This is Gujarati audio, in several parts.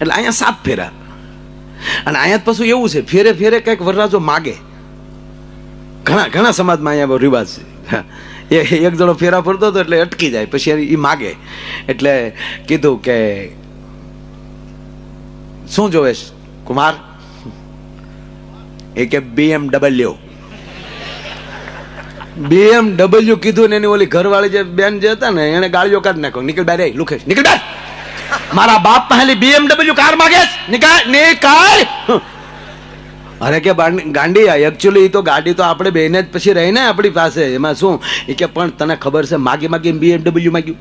એટલે અહીંયા સાત ફેરા. અને અહીંયા પાછું એવું છે, ફેરે ફેરે કંઈક વરરાજો માગે. ઘણા ઘણા સમાજમાં અહીંયા રિવાજ છે. એક જણો ફેરા ફરતો હતો એટલે અટકી જાય, પછી એ માગે. એટલે કીધું કે, શું જોવે કુમાર? એ કે, બીએમડબલ્યુ. બીએમડબલ્યુ કીધું ને એની ઓલી ઘરવાળી જે બેન જે હતા ને, એને ગાળીઓ કાઢી નાખો. નીકળ બાર એ લુખેશ. નીકળ બાર મારા બાપ પહેલી બીએમડબલ્યુ કાર માગે. નિકાલ નીકળ અરે કે ગાંડી એકચ્યુઅલી તો ગાડી તો આપણે બેને જ પછી રહી ને આપણી પાસે. એમાં શું? એ કે પણ તને ખબર છે, માગી માગી બીએમડબલ્યુ માગ્યું.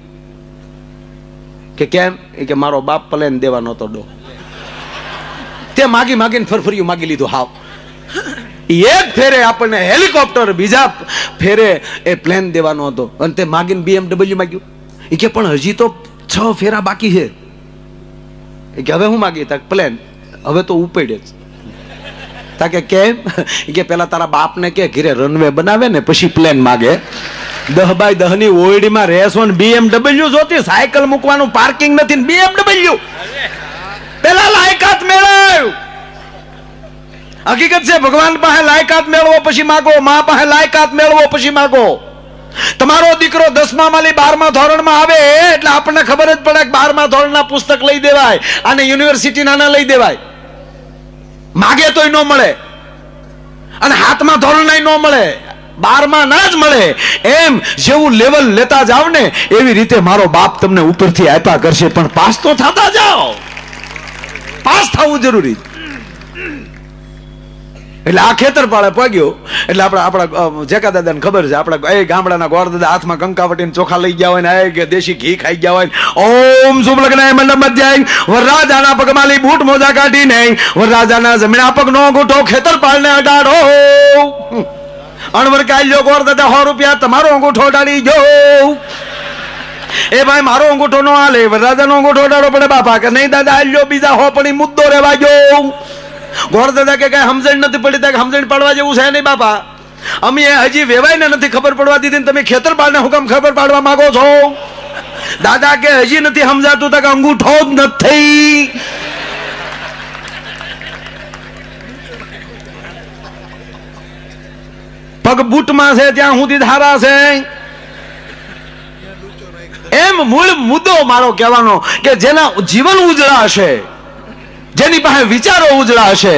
કે કેમ? એ કે મારો બાપ પ્લેન દેવાનો તો ડો તે માગી માગીને ફરફરિયું માગી લીધું, હાવ. એક ફેરે આપણને હેલિકોપ્ટર, બીજા ફેરે એ પ્લેન દેવાનો હતો. અને તે માગીને બીએમડબલ્યુ માગ્યું. એ કે પણ હજી તો છ ફેરા બાકી છે. કે હવે હું માગી તક પ્લેન હવે તો ઉપડે જ. તા કેમ? કે પેલા તારા બાપને કે ઘીરે રનવે બનાવે ને પછી પ્લેન માગે. દહ બાય દહની ઓયડીમાં રેસો ને બીએમડબલ્યુ જોતી, સાયકલ મૂકવાનું પાર્કિંગ નથી બીએમડબલ્યુ પેલા લાયકાત મેળવ્યું. હકીકત છે, ભગવાન પાસે લાયકાત મેળવો પછી માગો, મા પાસે લાયકાત મેળવો પછી માગો. તમારો દીકરો દસમા માલી બારમા ધોરણમાં આવે એટલે આપણને ખબર જ પડે કે બારમા ધોરણના પુસ્તક લઈ દેવાય અને યુનિવર્સિટીના ના લઈ દેવાય. માગે તોય ન મળે. અને હાથમાં ધોરણાય ન મળે. બારમાં ના જ મળે. એમ જેવું લેવલ લેતા જાવ ને, એવી રીતે મારો બાપ તમને ઉપરથી આપ્યા કરશે. પણ પાસ તો થતા જાઓ. પાસ થવું જરૂરી છે. એટલે આ ખેતર પાળે પગ્યો. એટલે આપણા આપણા જેકા દાદાને ખબર છે, આપણા એ ગામડાના ગોળ દાદા હાથમાં કંકાવટીને ચોખા લઈ ગયા હોય ને એ કે દેશી ઘી ખાઈ ગયા હોય ઓમ શુભ લગ્ન મંડપ મધ્યાય વરરાજાના પગમાલી બૂટ મોજા કાઢીને વરરાજાના જમીના પગનો અંગૂઠો ખેતર પાળને અડાડો. અણવર કાલ્યો ગોર દાદા સો રૂપિયા તમારો અંગૂઠો અડાડી ગયો. એ ભાઈ મારો અંગૂઠો નો હાલે, વરરાજાનો અંગૂઠો અડાડો પડે બાપા. કે નહીં દાદા હાલ્યો બીજા હો પણ મુદ્દો રેવા ગયો. ગોર દાદા કે કઈ સમજણ નથી પડી ત્યાં સમજણ પાડવા જેવું છે નહીં બાપા. અમે હજી વેવાયને નથી ખબર પડવા દીધી તમે ખેતર પાડને હુકમ ખબર પાડવા માંગો છો? દાદા કે હજી નથી સમજાતું તો કે અંગૂઠો જ નથી. પગ બૂટમાં છે, ત્યાં સુધી ધારા છે. એમ મૂળ મુદ્દો મારો કહેવાનો કે જેના જીવન ઉજળા હશે. જેની પાસે વિચારો ઉજળા હશે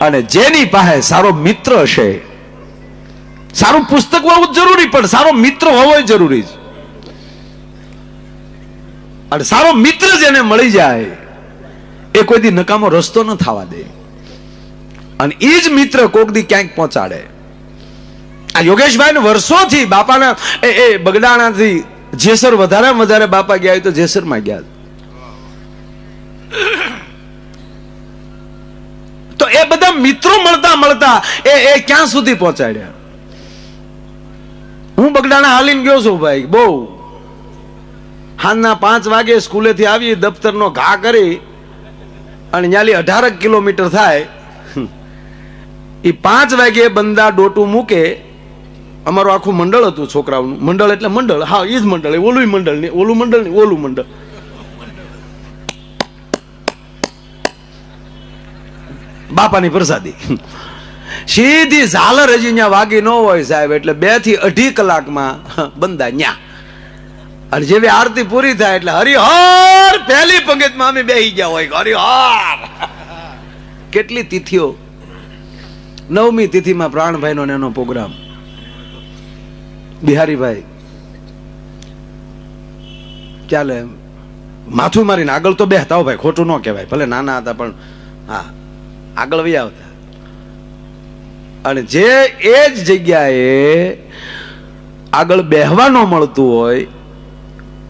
અને જેની પાસે સારો મિત્ર હશે. સારું પુસ્તક હોવું જરૂરી, પણ સારો મિત્ર હોવો જરૂરી છે. અને સારો મિત્ર જેને મળી જાય, એ કોઈ દી નકામો રસ્તો ન થવા દે. અને એ જ મિત્ર કોક દી ક્યાંક પહોંચાડે. આ યોગેશભાઈ વર્ષોથી બાપાના, એ એ બગડાણાથી જેસર વધારે વધારે બાપા ગયા હોય તો જેસરમાં ગયા. તો એ બધા મિત્રો મળતા મળતા એ એ ક્યાં સુધી પહોંચાડ્યા? હું બગડાણા હાલીને ગયો છું ભાઈ, બહુ. હાલના પાંચ વાગે સ્કૂલેથી આવી, દફતરનો ઘા કરી અને ન્યાલી અઢારક કિલોમીટર થાય. એ પાંચ વાગે બંદા ડોટું મૂકે. અમારું આખું મંડળ હતું છોકરાઓનું. મંડળ એટલે મંડળ. હા એ જ મંડળ. ઓલું મંડળ ઓલું મંડળ ઓલું મંડળ. બાપાની પ્રસાદી. સીધી ઝાલર હજી ત્યાં વાગી ન હોય સાહેબ, એટલે બેથી અઢી કલાકમાં બંધા ન્યા. અને જેવી આરતી પૂરી થાય એટલે હરિહર, પહેલી પંગતમાં અમે બેહી ગયા હોય, હરિહર. કેટલી તિથિઓ? નવમી તિથિમાં પ્રાણભાઈનો ને એનો પ્રોગ્રામ. બિહારીભાઈ, ચાલે માથું મારીને આગળ તો બેહતા હો ભાઈ, ખોટું ન કહેવાય, ભલે નાના હતા પણ, હા. આગળ વહી આવતા. અને જે એ જ જગ્યાએ આગળ બેહવાનો મળતું હોય,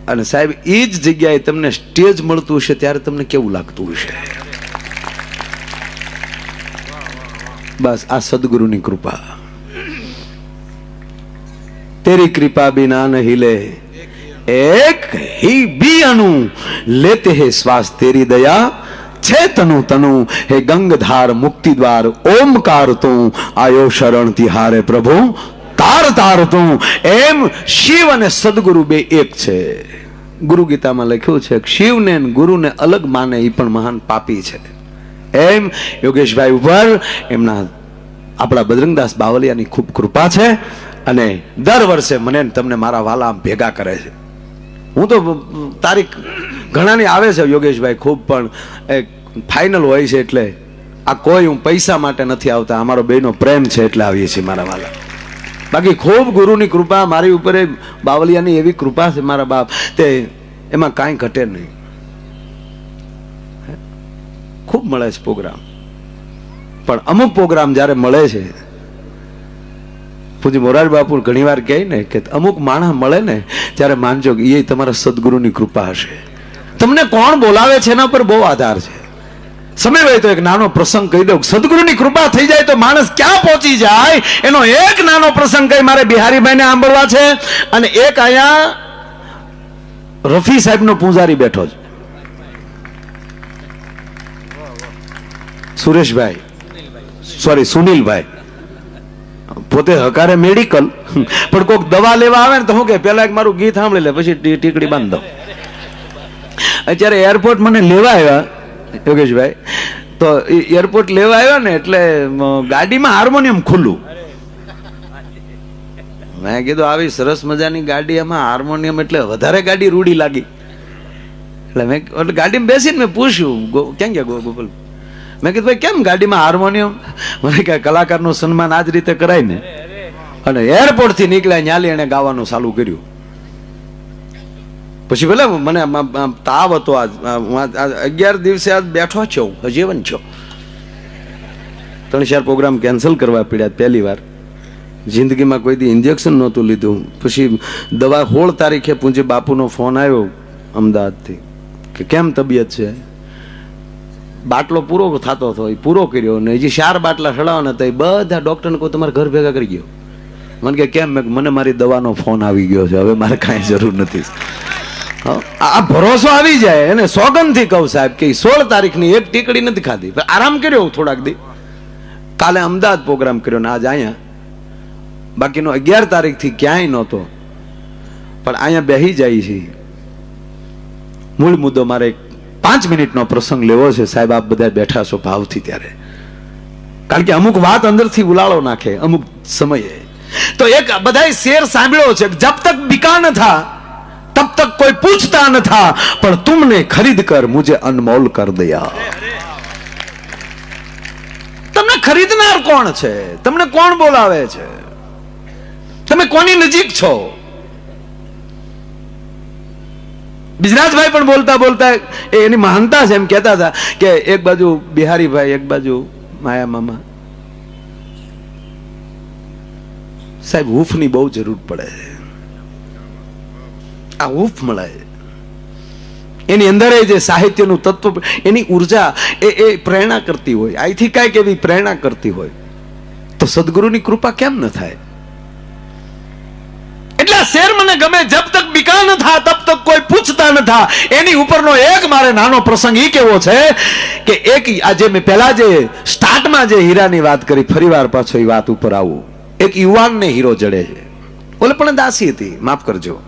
અને સાહેબ એ જ જગ્યાએ તમને સ્ટેજ મળતું હશે ત્યારે તમને કેવું લાગતું હશે? બસ, આ સદગુરુની કૃપા. તેરી કૃપા બિના નહીં લે. એક હી બી અનુ લેતે હે શ્વાસ તેરી દયા. છે તનુ તનુ? હે ગંગધાર મુક્તિ દ્વાર ઓમકાર તું આયો શરણ તિહારે પ્રભુ તાર તાર તું એમ શિવ અને સદગુરુ બે એક છે. ગુરુ ગીતામાં લખ્યું છે શિવને ગુરુને અલગ માને એ પણ મહાન પાપી છે. એમ યોગેશભાઈ ઉપર એમના આપણા બજરંગદાસ બાવલિયાની ખૂબ કૃપા છે અને દર વર્ષે મને તમને મારા વાલા ભેગા કરે છે. હું તો તારીખ ઘણાની આવે છે યોગેશભાઈ ખૂબ, પણ ફાઇનલ હોય છે એટલે આ કોઈ હું પૈસા માટે નથી આવતા, અમારો બેનો પ્રેમ છે એટલે આવીએ છીએ મારા વાલા. બાકી ખૂબ ગુરુની કૃપા, મારી ઉપર બાવલિયાની એવી કૃપા છે મારા બાપ, તે એમાં કાંઈ ઘટે નહીં. ખૂબ મળે છે પ્રોગ્રામ. પણ અમુક પ્રોગ્રામ જ્યારે મળે છે, પૂજ્ય મોરારી બાપુ ઘણીવાર કહે ને કે અમુક માણસ મળે ને, ત્યારે માનજો એ તમારા સદગુરુની કૃપા હશે. તમને કોણ બોલાવે છે એના પર બહુ આધાર છે. સમય હોય તો એક નાનો પ્રસંગ કહી દઉં. સદગુરુની કૃપા થઈ જાય તો માણસ ક્યાં પહોંચી જાય? એનો એક નાનો પ્રસંગ કહી મારે બિહારીભાઈને સાંભળવા છે. અને એક અહીંયા રફી સાહેબનો પૂજારી બેઠો છે. સુરેશભાઈ. સોરી સુનિલભાઈ. પોતે હકારે મેડિકલ પણ કોઈક દવા લેવા આવે ને તો હું કે પેલા એક મારું ગીત સાંભળી લે, પછી ટીકડી બાંધ દઉં. અત્યારે એરપોર્ટ મને લેવા આવ્યા. યોગેશભાઈ તો એરપોર્ટ લેવા આવ્યા ને એટલે ગાડીમાં હાર્મોનિયમ ખુલ્લું. મેં કીધું, આવી સરસ મજાની ગાડી એમાં હાર્મોનિયમ એટલે વધારે ગાડી રૂડી લાગી. એટલે મેં એટલે ગાડીમાં બેસીને મેં પૂછ્યું ક્યાં ગયા ગોપાલ? મેં કીધું, ભાઈ, કેમ ગાડીમાં હાર્મોનિયમ મને કે કલાકારનું સન્માન આ જ રીતે કરાય ને. અને એરપોર્ટથી નીકળ્યા ન્યાલી એણે ગાવાનું ચાલુ કર્યું. પછી ભલે મને તાવ હતો આજ. અગિયાર દિવસે આજ બેઠો છો હું હજીવન છો. ત્રણ ચાર પ્રોગ્રામ કેન્સલ કરવા પડ્યા પહેલી વાર. જિંદગીમાં કોઈ દી ઇન્જેક્શન નહોતું લીધું. પછી દવા હોળ તારીખે પૂંજે બાપુનો ફોન આવ્યો અમદાવાદથી કે કેમ તબિયત છે? બાટલો પૂરો થતો હતો, એ પૂરો કર્યો ને હજી ચાર બાટલા ચડાવવાના હતા, એ બધા ડૉક્ટરને કહું, તમારે ઘર ભેગા કરી ગયો મને કે, કેમ? મને મારી દવાનો ફોન આવી ગયો છે, હવે મારે કાંઈ જરૂર નથી. આ ભરોસો આવી જાય એને સોગંદથી કહું સાહેબ કે સોળ તારીખની એક ટીકડી નથી ખાધી. આરામ કર્યો થોડાક દી. કાલે અમદાવાદ પ્રોગ્રામ કર્યો ને આજ અહીંયા. બાકીનો અગિયાર તારીખથી ક્યાંય નહોતો. પણ અહીંયા બેહી જાય છે. મૂળ મુદ્દો મારે પાંચ મિનિટનો પ્રસંગ લેવો છે. સાહેબ, આપ બધા બેઠા છો ભાવથી ત્યારે. કારણ કે અમુક વાત અંદરથી ઉલાળો નાખે, અમુક સમયે. તો એક બધાય શેર સાંભળ્યો છે જબ તક બિકા ન થા તબ તક કોઈ પૂછતા ન થા પણ તુમને ખરીદ કર મુझे અનમોલ કર દયા તમને ખરીદનાર કોણ છે તમને કોણ બોલાવે છે તમે કોની નજીક છો બિજરાજભાઈ પણ બોલતા બોલતા એની મહાનતા છે એમ કહેતા હતા કે એક બાજુ બિહારીભાઈ એક બાજુ માયા મામા સાહેબ હૂફની બહુ જરૂર પડે છે આ હૂફ મળે. એની અંદર જે સાહિત્યનું તત્વ, એની ઊર્જા એ એ પ્રેરણા કરતી હોય. અહીંથી કાંઈક એવી પ્રેરણા કરતી હોય. તો સદગુરુની કૃપા કેમ ન થાય? એટલે શેર મને ગમે જબ તક બિકા ન થા, તબ તક કોઈ પૂછતા ન થા. એની ઉપરનો એક મારે નાનો પ્રસંગ ઈ કેવો છે કે એક આજે મેં પહેલા જે સ્ટાર્ટમાં જે હીરાની વાત કરી, ફરીવાર પાછો એ વાત ઉપર આવું. એક યુવાનને હીરો જડે છે. ઓલે પણ દાસી હતી, માફ કરજો.